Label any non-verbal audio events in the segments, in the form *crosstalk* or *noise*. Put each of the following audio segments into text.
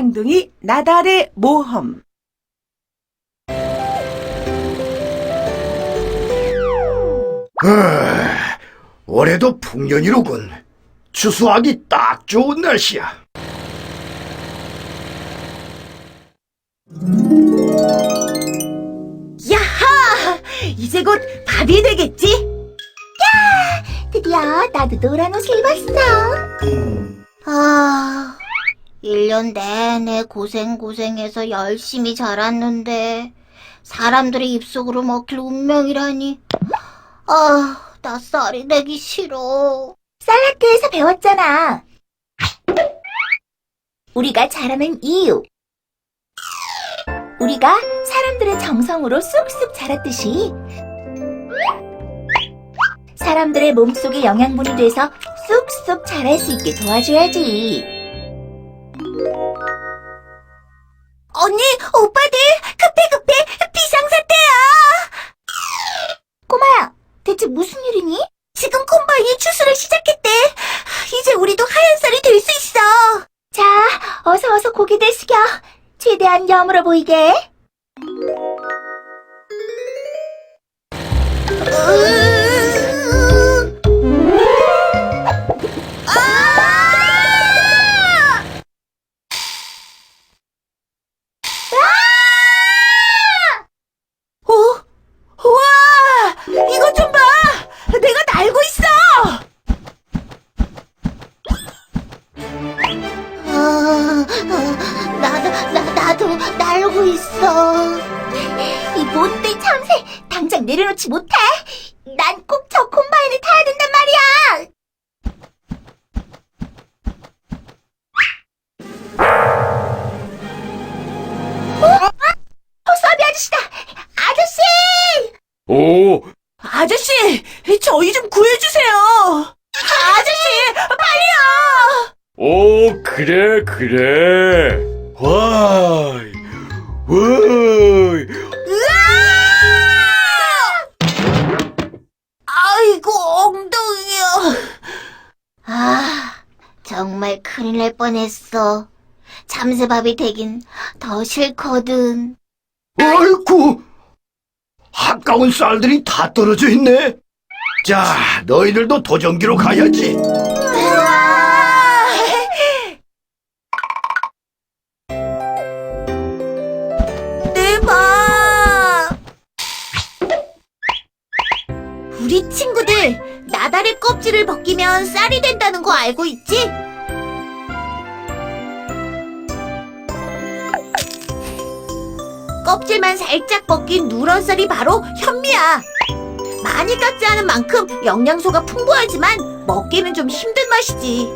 쌍둥이 나달의 모험. 아, 올해도 풍년이로군. 추수하기 딱 좋은 날씨야. 야하! 이제 곧 밥이 되겠지? 야! 드디어 나도 노란 옷을 입었어. 아, 1년 내내 고생고생해서 열심히 자랐는데, 사람들의 입속으로 먹힐 운명이라니. 아, 나 쌀이 되기 싫어. 쌀학교에서 배웠잖아. 우리가 자라는 이유. 우리가 사람들의 정성으로 쑥쑥 자랐듯이 사람들의 몸속에 영양분이 돼서 쑥쑥 자랄 수 있게 도와줘야지. 언니, 오빠들 급해 급해 비상사태야. 꼬마야, 대체 무슨 일이니? 지금 콤바인이 추수를 시작했대. 이제 우리도 하얀 쌀이 될 수 있어. 자, 어서 어서 고개들 숙여. 최대한 여물어 보이게. 어? 아, 나도, 나, 나도 날고 있어. 이 못된 참새, 당장 내려놓지 못해. 난 꼭 저 콤바인을 타야 된단 말이야. 어? 어, 서비 아저씨다! 아저씨! 오, 아저씨, 저희 좀 구해주세요. 아저씨, 빨리요! 오, 그래, 그래. 와이, 와이. 아이고, 엉덩이야. 아, 정말 큰일 날 뻔했어. 참새밥이 되긴 더 싫거든. 아이쿠, 아까운 쌀들이 다 떨어져 있네. 자, 너희들도 도전기로 가야지. 내 우리 친구들, 나달의 껍질을 벗기면 쌀이 된다는 거 알고 있지? 껍질만 살짝 벗긴 누런 쌀이 바로 현미야. 많이 깎지 않은 만큼 영양소가 풍부하지만 먹기는 좀 힘든 맛이지.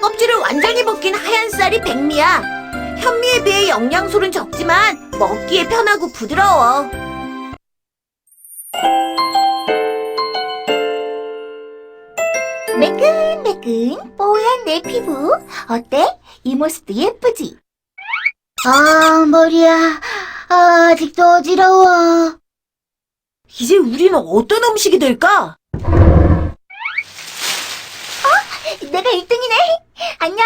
껍질을 완전히 벗긴 하얀 쌀이 백미야. 현미에 비해 영양소는 적지만 먹기에 편하고 부드러워. 매끈매끈 뽀얀 내 피부 어때? 이 모습도 예쁘지? 아 머리야 아, 아직도 어지러워 이제 우리는 어떤 음식이 될까? 내가 1등이네 안녕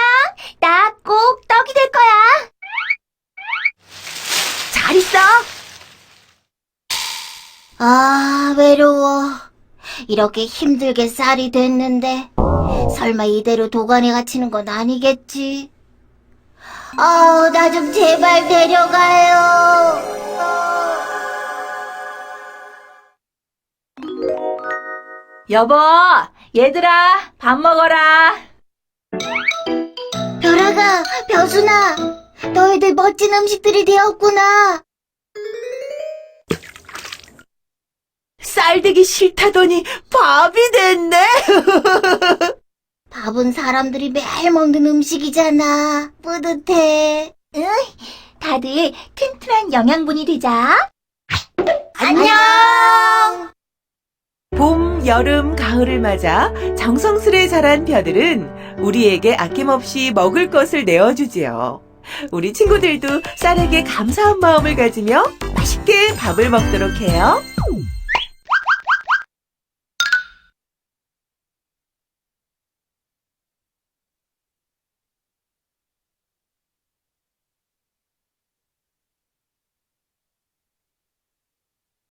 나 꼭 떡이 될 거야 잘 있어. 아, 외로워. 이렇게 힘들게 쌀이 됐는데, 설마 이대로 도관에 갇히는 건 아니겠지? 아, 나 좀 제발 데려가요. 여보, 얘들아, 밥 먹어라. 별아가, 벼순아, 너희들 멋진 음식들이 되었구나. 쌀 되기 싫다더니 밥이 됐네. *laughs* 밥은 사람들이 매일 먹는 음식이잖아. 뿌듯해. 응, 다들 튼튼한 영양분이 되자. 안녕! 봄, 여름, 가을을 맞아 정성스레 자란 벼들은 우리에게 아낌없이 먹을 것을 내어주지요. 우리 친구들도 쌀에게 감사한 마음을 가지며 맛있게 밥을 먹도록 해요.